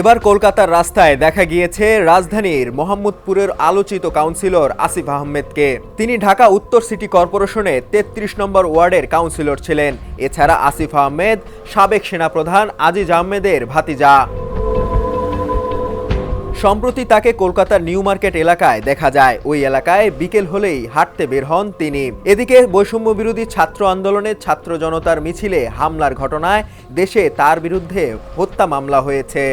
এবার কলকাতার রাস্তায় দেখা গিয়েছে রাজধানীর মোহাম্মদপুরের আলোচিত কাউন্সিলর আসিফ আহমেদকে। তিনি ঢাকা উত্তর সিটি কর্পোরেশনে তেত্রিশ নম্বর ওয়ার্ডের কাউন্সিলর ছিলেন। এছাড়া আসিফ আহমেদ সাবেক সেনাপ্রধান আজিজ আহমেদের ভাতিজা। সম্প্রতি তাকে কলকাতার নিউ মার্কেট এলাকায় দেখা যায়। ওই এলাকায় বিকেল হলেই হাঁটতে বের হন তিনি। এদিকে বৈষম্য বিরোধী ছাত্র আন্দোলনে ছাত্র জনতার মিছিলে হামলার ঘটনায় দেশে তার বিরুদ্ধে হত্যা মামলা হয়েছে।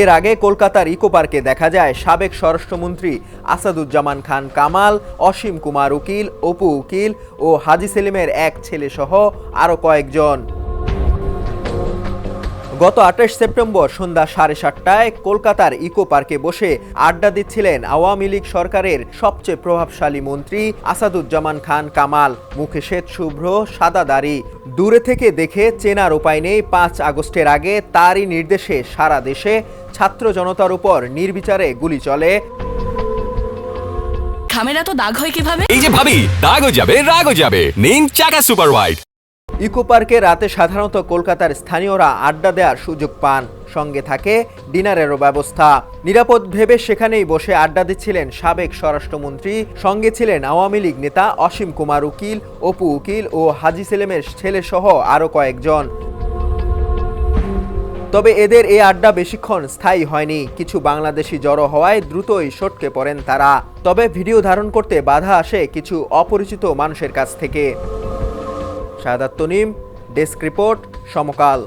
এর আগে কলকাতার ইকো পার্কে দেখা যায় সাবেক স্বরাষ্ট্রমন্ত্রী আসাদুজ্জামান খান কামাল, অসীম কুমার উকিল, অপু উকিল ও হাজি সেলিমের এক ছেলে সহ আরও কয়েকজন। গত আঠাশ সেপ্টেম্বর সন্ধ্যা সাড়ে সাতটায় কলকাতার ইকো পার্কে বসে আড্ডা দিচ্ছিলেন আওয়ামী লীগ সরকারের সবচেয়ে প্রভাবশালী মন্ত্রী আসাদুজ্জামান খান কামাল। মুখে শ্বেত শুভ্র সাদা দাড়ি। দূরে থেকে দেখে চেনার উপায় নেই। পাঁচ আগস্টের আগে তারই নির্দেশে সারা দেশে ছাত্র জনতার উপর নির্বিচারে গুলি চলে। খামের তো দাগ হয় কীভাবে? এই যে ভাবি দাগও যাবে রাগও যাবে। নিন চাকা সুপার হোয়াইট ইকো পার্কে রাতে সাধারণত কলকাতার স্থানীয়রা আড্ডা দেওয়ার সুযোগ পান। সঙ্গে থাকে ডিনারেরও ব্যবস্থা। নিরাপদ ভেবে সেখানেই বসে আড্ডা দিচ্ছিলেন সাবেক স্বরাষ্ট্রমন্ত্রী, সঙ্গে ছিলেন আওয়ামী লীগ নেতা অসীম কুমার উকিল, অপু উকিল ও হাজি সেলিমের ছেলেসহ আরও কয়েকজন। তবে এদের এই আড্ডা বেশিক্ষণ স্থায়ী হয়নি। কিছু বাংলাদেশি জড়ো হওয়ায় দ্রুতই সটকে পড়েন তারা। তবে ভিডিও ধারণ করতে বাধা আসে কিছু অপরিচিত মানুষের কাছ থেকে। Shahadat Tanim desk report Samakal.